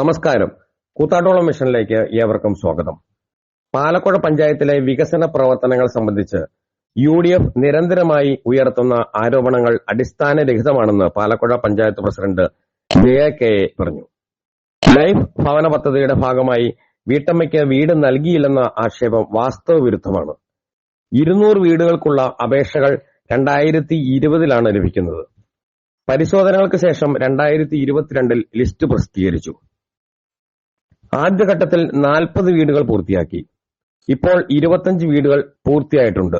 നമസ്കാരം. കൂത്താട്ടോളം മിഷനിലേക്ക് ഏവർക്കും സ്വാഗതം. പാലക്കുഴ പഞ്ചായത്തിലെ വികസന പ്രവർത്തനങ്ങൾ സംബന്ധിച്ച് യു ഡി എഫ് നിരന്തരമായി ഉയർത്തുന്ന ആരോപണങ്ങൾ അടിസ്ഥാനരഹിതമാണെന്ന് പാലക്കുഴ പഞ്ചായത്ത് പ്രസിഡന്റ് ജയ കെ പറഞ്ഞു. ലൈഫ് ഭവന പദ്ധതിയുടെ ഭാഗമായി വീട്ടമ്മയ്ക്ക് വീട് നൽകിയില്ലെന്ന ആക്ഷേപം വാസ്തവ വിരുദ്ധമാണ് ഇരുന്നൂറ് വീടുകൾക്കുള്ള അപേക്ഷകൾ രണ്ടായിരത്തി ഇരുപതിലാണ് ലഭിക്കുന്നത്. പരിശോധനകൾക്ക് ശേഷം രണ്ടായിരത്തി ഇരുപത്തിരണ്ടിൽ ലിസ്റ്റ് പ്രസിദ്ധീകരിച്ചു. ആദ്യഘട്ടത്തിൽ നാൽപ്പത് വീടുകൾ പൂർത്തിയാക്കി. ഇപ്പോൾ ഇരുപത്തഞ്ച് വീടുകൾ പൂർത്തിയായിട്ടുണ്ട്.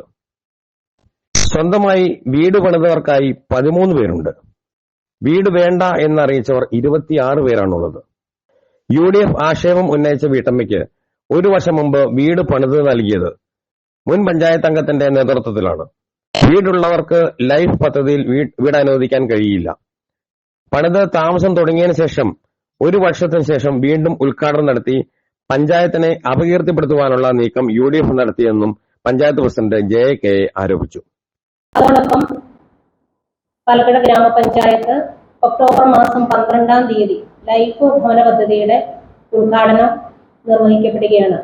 സ്വന്തമായി വീട് പണിതവർക്കായി പതിമൂന്ന് പേരുണ്ട്. വീട് വേണ്ട എന്നറിയിച്ചവർ ഇരുപത്തിയാറ് പേരാണുള്ളത്. യു ഡി എഫ് ആക്ഷേപം ഉന്നയിച്ച വീട്ടമ്മയ്ക്ക് ഒരു വർഷം മുമ്പ് വീട് പണിത് നൽകിയത് മുൻ പഞ്ചായത്ത് അംഗത്തിന്റെ നേതൃത്വത്തിലാണ്. വീടുള്ളവർക്ക് ലൈഫ് പദ്ധതിയിൽ വീട് അനുവദിക്കാൻ കഴിയില്ല. പണിത് താമസം തുടങ്ങിയതിനു ശേഷം ഒരു വർഷത്തിന് ശേഷം വീണ്ടും ഉദ്ഘാടനം നടത്തി പഞ്ചായത്തിനെ അപകീർത്തിപ്പെടുത്തുവാനുള്ള നീക്കം യു ഡി എഫ് നടത്തിയെന്നും പഞ്ചായത്ത് പ്രസിഡന്റ് ജെ കെ ആരോപിച്ചു. അതോടൊപ്പം പാലക്കാട് ഗ്രാമപഞ്ചായത്ത് ഒക്ടോബർ മാസം പന്ത്രണ്ടാം തീയതി ലൈഫ് ഭവന പദ്ധതിയുടെ ഉദ്ഘാടനം നിർവഹിക്കപ്പെടുകയാണ്.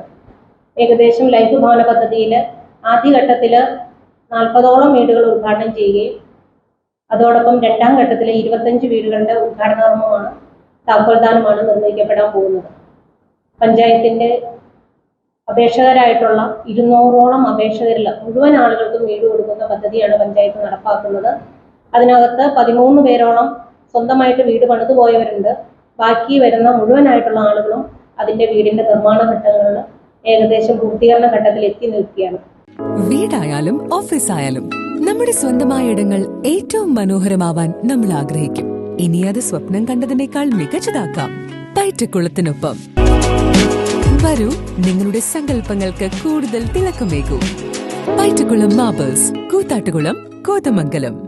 ഏകദേശം ലൈഫ് ഭവന പദ്ധതിയിൽ ആദ്യഘട്ടത്തിൽ നാൽപ്പതോളം വീടുകൾ ഉദ്ഘാടനം ചെയ്യുകയും അതോടൊപ്പം രണ്ടാം ഘട്ടത്തിലെ ഇരുപത്തഞ്ച് വീടുകളുടെ ഉദ്ഘാടന താക്കോൽദാനമാണ് നിർണയിക്കപ്പെടാൻ പോകുന്നത്. പഞ്ചായത്തിന്റെ അപേക്ഷകരായിട്ടുള്ള ഇരുന്നൂറോളം അപേക്ഷകരിൽ മുഴുവൻ ആളുകൾക്കും വീട് കൊടുക്കുന്ന പദ്ധതിയാണ് പഞ്ചായത്ത് നടപ്പാക്കുന്നത്. അതിനകത്ത് പതിമൂന്ന് പേരോളം സ്വന്തമായിട്ട് വീട് പണിതു പോയവരുണ്ട്. ബാക്കി വരുന്ന മുഴുവനായിട്ടുള്ള ആളുകളും അതിന്റെ വീടിന്റെ നിർമ്മാണ ഘട്ടങ്ങളിൽ ഏകദേശം പൂർത്തീകരണ ഘട്ടത്തിൽ എത്തി നിൽക്കുകയാണ്. വീടായാലും ഓഫീസായാലും നമ്മുടെ സ്വന്തമായ ഇടങ്ങൾ ഏറ്റവും മനോഹരമാവാൻ നമ്മൾ ആഗ്രഹിക്കും. ഇനി അത് സ്വപ്നം കണ്ടതിനേക്കാൾ മികച്ചതാക്കാം പയറ്റക്കുളത്തിനൊപ്പം വരൂ നിങ്ങളുടെ സങ്കല്പങ്ങൾക്ക് കൂടുതൽ തിളക്കമേകൂ. പയറ്റക്കുളം മാബേഴ്സ് കൂത്താട്ടുകുളം കോതമംഗലം.